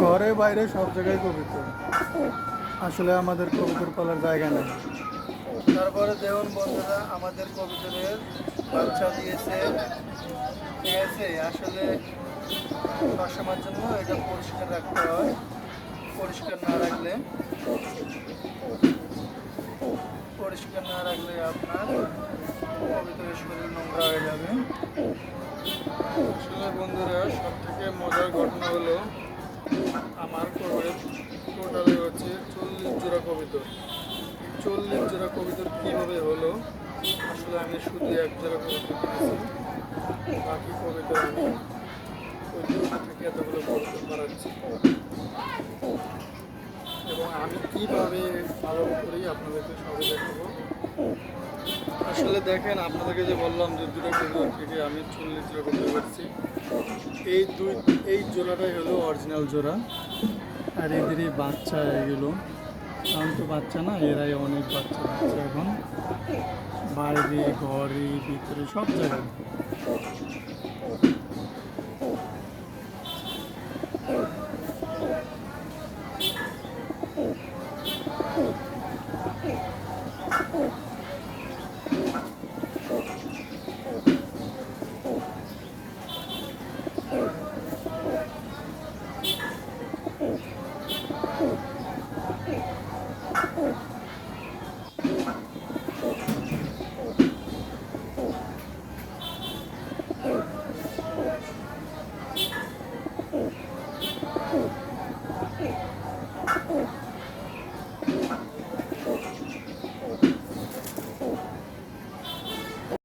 ঘরে বাইরে সব জায়গায় কবিতা আসলে আমাদের কবিতার পালার জায়গা নেই। তারপরে দেওয়ান বন্ধুরা আমাদের কবুতরের বাচ্চা দিয়েছে। ঠিক আছে, আসলে সবসময়ের জন্য এটা পরিষ্কার রাখতে হয়। পরিষ্কার না রাখলে, পরিষ্কার না রাখলে আপনার কবিতা শরীর নোংরা হয়ে যাবে। বন্ধুরা সব থেকে মজার ঘটনা হলো আমার কবে টোটালে হচ্ছে চল্লিশ জোড়া কবিতর চল্লিশ জোড়া কবিতর কীভাবে হলো? আসলে আমি শুধু এক জোড়া কবিতর বাকি কবিতর আমি ওই জোড়া থেকে এতগুলো কবিতর বাড়াচ্ছি এবং আমি কীভাবে পালন করি আপনাদেরকে সবাই দেখাবো। আসলে দেখেন, আপনাদেরকে যে বললাম যে দুটো কবিতর থেকে আমি চল্লিশ কবিতর করছি এই দুই, এই জোড়াটাই হলো অরিজিনাল জোড়া। আর এদেরই বাচ্চা এগুলো। কারণ তো বাচ্চা না, এরাই অনেক বাচ্চা বাচ্চা এখন। বাইরে ঘরে, ভিতরে, সব জায়গায়। Oh.